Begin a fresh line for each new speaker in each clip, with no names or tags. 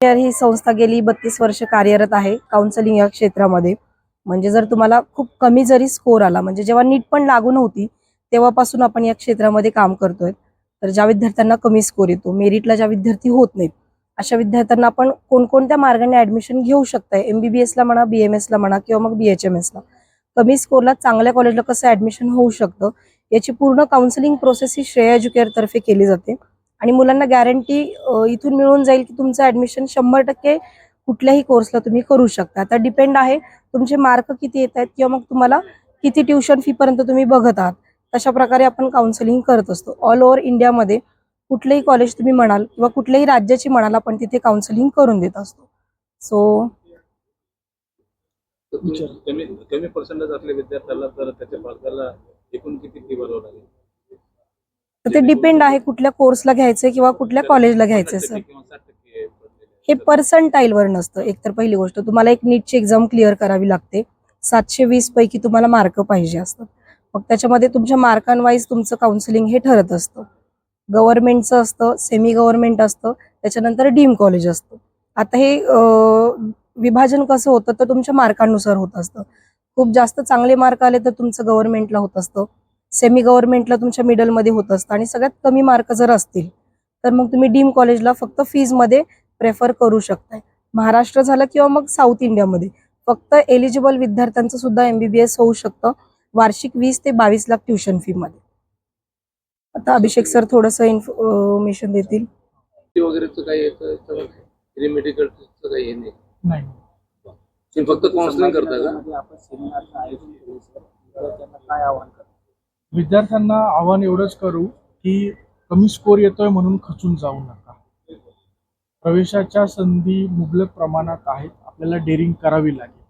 Care ही संस्था गेली बत्तीस वर्ष कार्यरत आहे काउन्सिलिंग या क्षेत्रामध्ये. म्हणजे जर तुम्हाला खूप कमी जरी स्कोर आला म्हणजे जेव्हा नीट पण लागू नव्हती तेव्हापासून आपण या क्षेत्रामध्ये काम करतोय. तर ज्या विद्यार्थ्यांना कमी स्कोर येतो मेरिटला ज्या विद्यार्थी होत नाहीत अशा विद्यार्थ्यांना आपण कोणकोणत्या मार्गाने ऍडमिशन घेऊ शकताय? एमबीबीएसला म्हणा बीएमएसला म्हणा किंवा मग बीएचएमएसला कमी स्कोरला चांगल्या कॉलेजला कसं ऍडमिशन होऊ शकतं? याची पूर्ण काउन्सिलिंग प्रोसेस ही श्रेया एज्युकेअर तर्फे केली जाते. आणि मुलांना गॅरंटी इथून मिळून जाईल की तुमचं ऍडमिशन शंभर टक्के कुठल्याही कोर्सला तुम्ही करू शकता. आता डिपेंड आहे तुमचे मार्क किती येत आहेत किंवा मग तुम्हाला किती ट्युशन फीपर्यंत तुम्ही बघत आहात. तशा प्रकारे आपण काउन्सिलिंग करत असतो. ऑल ओव्हर इंडियामध्ये कुठलेही कॉलेज तुम्ही म्हणाल किंवा कुठल्याही राज्याची म्हणाल आपण तिथे काउन्सिलिंग करून देत असतो. सो
कमी कमी पर्सेंटेज असले विद्यार्थ्याला तर त्याच्या पालकाला एकूण किती फी भरावं लागेल?
तर ते डिपेंड आहे कुठल्या कोर्सला घ्यायचंय किंवा कुठल्या कॉलेजला घ्यायचंय सर हे
असतात.
पर्संटाईलवर नसतं. एकतर पहिली गोष्ट तुम्हाला एक नीटची एक्झाम क्लिअर करावी लागते. सातशे वीस पैकी तुम्हाला मार्क पाहिजे असतात. मग त्याच्यामध्ये तुमच्या मार्कांवाईज तुमचं काउन्सिलिंग हे ठरत असतं. गव्हर्नमेंटचं असतं सेमी गव्हर्नमेंट असतं त्याच्यानंतर डीम कॉलेज असतं. आता हे विभाजन कसं होतं तर तुमच्या मार्कांनुसार होत असतं. खूप जास्त चांगले मार्क आले तर तुमचं गव्हर्नमेंटला होत असतं. सेमी गव्हर्नमेंटला तुमच्या मिडलमध्ये होत असतं. आणि सगळ्यात कमी मार्क जर असतील तर मग तुम्ही डीम कॉलेजला फक्त फीजमध्ये प्रेफर करू शकताय. महाराष्ट्र झालं किंवा मग साऊथ इंडियामध्ये फक्त एलिजिबल विद्यार्थ्यांचं सुद्धा एमबीबीएस होऊ शकतं. वार्षिक वीस ते बावीस लाख ट्युशन फी मध्ये. आता अभिषेक सर थोडंसं इन्फॉर्मेशन देतील.
फक्त काउन्सिलिंग करता का?
विद्यार्थ्यांना काय आव्हान
एवढंच करू की कमी स्कोर येतोय म्हणून खचून जाऊ नका. प्रवेशाच्या संधी मुबलक प्रमाणात आहेत. आपल्याला डेअरिंग करावी लागेल.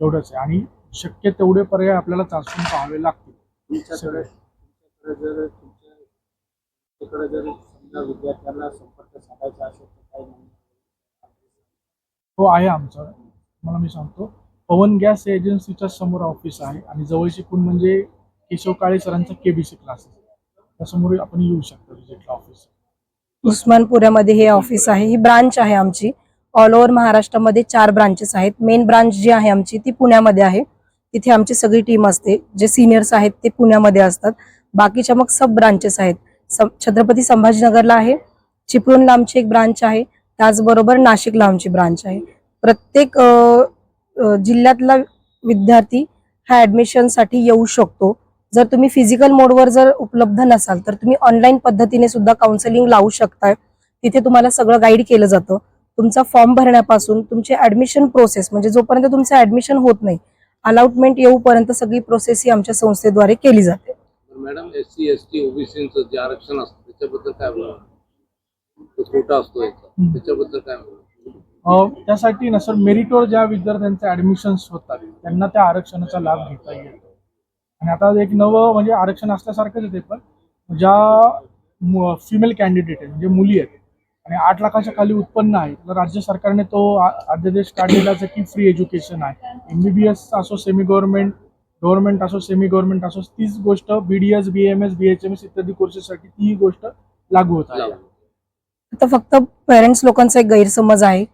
एवढंच आहे. आणि शक्य तेवढे पर्याय आपल्याला चाचून पाहावे लागतील.
जर तुमच्याकडे जर समजा विद्यार्थ्यांना संपर्क साधायचा असेल तर नाही
तो आहे आमचा. मला मी सांगतो. पवन गॅस एजन्सीच्या समोर ऑफिस आहे आणि जवळची पण म्हणजे केशव काळे सरांचा केबीसी क्लासेस त्यासमोर आपण येऊ शकतो विजिटला ऑफिस
उस्मानपुऱ्यामध्ये हे ऑफिस आहे. ही ब्रांच आहे आमची. ऑल ओव्हर महाराष्ट्रामध्ये चार ब्रांचेस आहेत. मेन ब्रांच जी आहे आमची ती पुण्यामध्ये आहे. तिथे आमची सगळी टीम असते. जे सिनियर्स आहेत ते पुण्यामध्ये असतात. बाकीच्या मग सब ब्रांचेस आहेत. छत्रपती संभाजीनगरला आहे. चिपळूणला आमची एक ब्रांच आहे. त्याचबरोबर नाशिकला आमची ब्रांच आहे. प्रत्येक जिल्ह्यातला विद्यार्थी हा ऍडमिशनसाठी येऊ शकतो. जर तुम्ही फिजिकल मोडवर जर उपलब्ध नसाल तर तुम्ही ऑनलाईन पद्धतीने सुद्धा काउन्सिलिंग लावू शकताय. तिथे तुम्हाला सगळं गाईड केलं जातं. तुमचा फॉर्म भरण्यापासून तुमची ऍडमिशन प्रोसेस म्हणजे जोपर्यंत तुमचं ऍडमिशन होत नाही अलाउटमेंट येऊपर्यंत सगळी प्रोसेस ही आमच्या संस्थेद्वारे केली जाते.
Madam S C S T ओबीसीचं जे आरक्षण असतं त्याच्याबद्दल काय खोटा असतो. त्याच्याबद्दल काय
त्यासाठी ना सर मेरिटवर ज्या विद्यार्थ्यांचे ऍडमिशन्स होतात त्यांना त्या आरक्षणाचा लाभ घेता येईल आणि आता एक नवं म्हणजे आरक्षण असल्यासारखंच येते पण. ज्या फिमेल कॅन्डिडेट आहेत म्हणजे मुली आहेत आणि आठ लाखाच्या खाली उत्पन्न आहे तर राज्य सरकारने तो अध्यादेश काढलेला की फ्री एज्युकेशन आहे. एमबीबीएस असो सेमी गव्हर्नमेंट गव्हर्नमेंट असो सेमी गव्हर्नमेंट असो तीच गोष्ट बीडीएस बीएमएस बीएचएमएस इत्यादी कोर्सेससाठी ती गोष्ट लागू होत आहे.
आता फक्त पेरेंट्स लोकांचा एक गैरसमज आहे.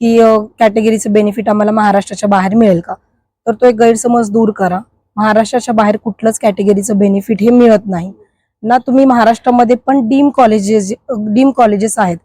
की कॅटेगरीचं बेनिफिट आम्हाला महाराष्ट्राच्या बाहेर मिळेल का? तर तो एक गैरसमज दूर करा. महाराष्ट्राच्या बाहेर कुठलंच कॅटेगरीचं बेनिफिट हे मिळत नाही. ना तुम्ही महाराष्ट्रामध्ये पण डीम कॉलेजेस डीम कॉलेजेस आहेत.